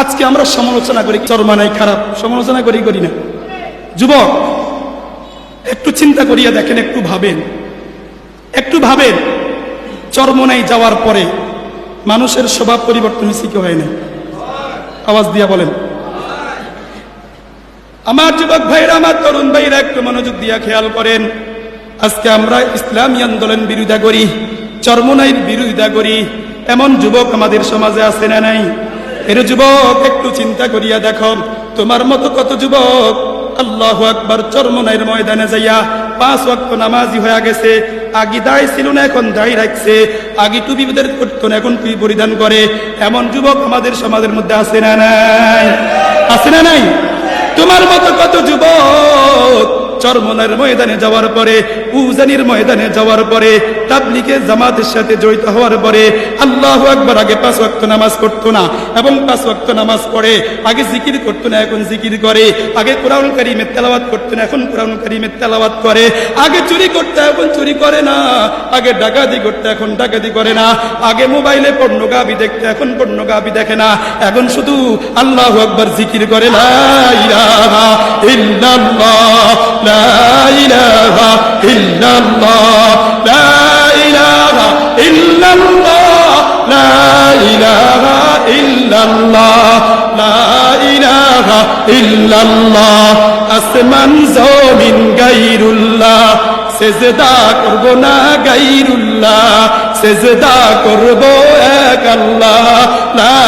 আজকে আমরা সমালোচনা করি চরমানাই খারাপ, সমালোচনা করি করি না। যুবক, একটু চিন্তা করিয়া দেখেন, একটু ভাবেন। একটু ভাবেন চরমনাই যাওয়ার পরে মানুষের স্বভাব পরিবর্তন কি হয় না? আওয়াজ দিয়া বলেন। আমার যুবক ভাইরা আমার তরুণ ভাইরা একটু মনোযোগ দিয়া খেয়াল করেন। আজকে আমরা ইসলামী আন্দোলন বিরোধিতা করি চরমনাইর বিরোধিতা করি। এমন যুবক আমাদের সমাজে আছে না নাই? এর যুবক, একটু চিন্তা করিয়া দেখো। তোমার মতো কত যুবক? আল্লাহ আকবার, চরমনাইয়ের ময়দানে যাইয়া পাঁচ ওয়াক্ত নামাজি হয়ে গেছে। আগে দায় ছিল না এখন দায় রাখছে। আগে টুপি করতো না এখন টুপি পরিধান করে। এমন যুবক আমাদের সমাজের মধ্যে আছে না নাই? আছে না নাই? তোমার মতো কত যুবক? চরমনার ময়দানে যাওয়ার পরে, উজানির ময়দানে যাওয়ার পরে তাবলিকে জামাতের সাথে জড়িত হওয়ার পরে, আল্লাহ একবার আগে পাঁচ ওয়াক্ত নামাজ করতো না এবং পাঁচ ওয়াক্ত নামাজ পড়ে, আগে জিকির করতো না, এখন জিকির করে, আগে কোরআন কারিমের তেলাওয়াত করতো না, এখন কোরআন কারিমের তেলাওয়াত করে, আগে চুরি করতে, এখন চুরি করে না, আগে ডাকাতি করতে, এখন ডাকাতি করে না, আগে মোবাইলে পর্নোগাবি দেখতে, এখন পর্নোগাবি দেখে না, এখন শুধু আল্লাহ আকবার জিকির করে না ইলাহা ইল্লাল্লাহ লা ইলাহা ইল্লাল্লাহ লা ইলাহা ইল্লাল্লাহ লা ইলাহা ইল্লাল্লাহ লা ইলাহা ইল্লাল্লাহ আসমান জমিন গাইরুল্লাহ, সেজদা করব না গাইরুল্লাহ, সেজদা করব এক আল্লাহ, লা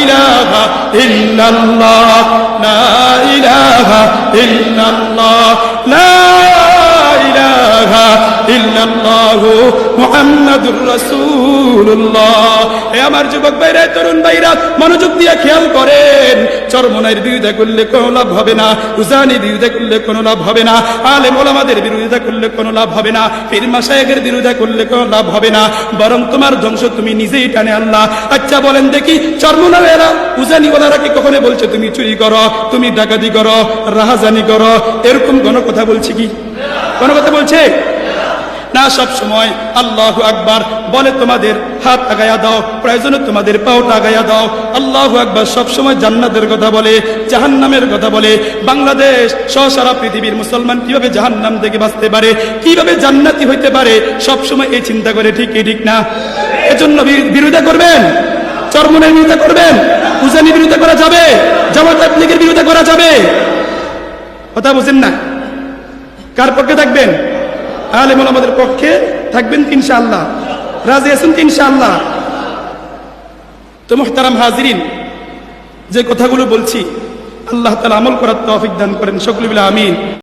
ইলাহা ইল্লাল্লাহ, লা ইলাহা ইল্লাল্লাহ। এ আমার যুবক ভাইরা তরুণ ভাইরা, মনোযোগ দিয়ে খেয়াল করেন চরমনাইয়ের বিরোধিতা করলে কোনো লাভ হবে না উজানি বিরোধিতা করলে কোনো লাভ হবে না, আলেম ওলামাদের বিরোধিতা করলে কোনো লাভ হবে না, পীর মাসায়েকের বিরোধিতা করলে কোনো লাভ হবে না, বরং তোমার ধ্বংস তুমি নিজেই টানে আল্লাহ। আচ্ছা বলেন দেখি, চরমনাইয়েরা উজানি ওলারা কি কখনো বলছে, তুমি চুরি করো, তুমি ডাকাতি করো, রাহাজানি করো? এরকম কোনো কথা বলছে কি? কোনো কথা বলছে? না, সব সময় আল্লাহ আকবার বলে তোমাদের হাত আগায়া দাও, প্রয়োজনে তোমাদের পাওটা আগায়া দাও। আল্লাহ আকবার সব সময় জান্নাতের কথা বলে, জাহান্নামের কথা বলে। বাংলাদেশ সহ সারা পৃথিবীর মুসলমান কীভাবে জাহান্নাম থেকে বাঁচতে পারে, কীভাবে জান্নাতি হইতে পারে, সব সময় এই চিন্তা করে ঠিক ঠিক না? এজন্য বিরোধিতা করবেন? চরমনের বিরোধিতা করবেন? উজানি বিরোধিতা করা যাবে? জামাত লীগের বিরোধিতা করা যাবে? কথা বুঝেন না? কার পক্ষে থাকবেন? আলেম আমাদের পক্ষে থাকবেন ইনশাআল্লাহ। রাজি আছেন ইনশাআল্লাহ? তো মোহতারাম হাজিরিন, যে কথাগুলো বলছি, আল্লাহ তালা আমল করার তৌফিক দান করেন সকলে বলে আমিন।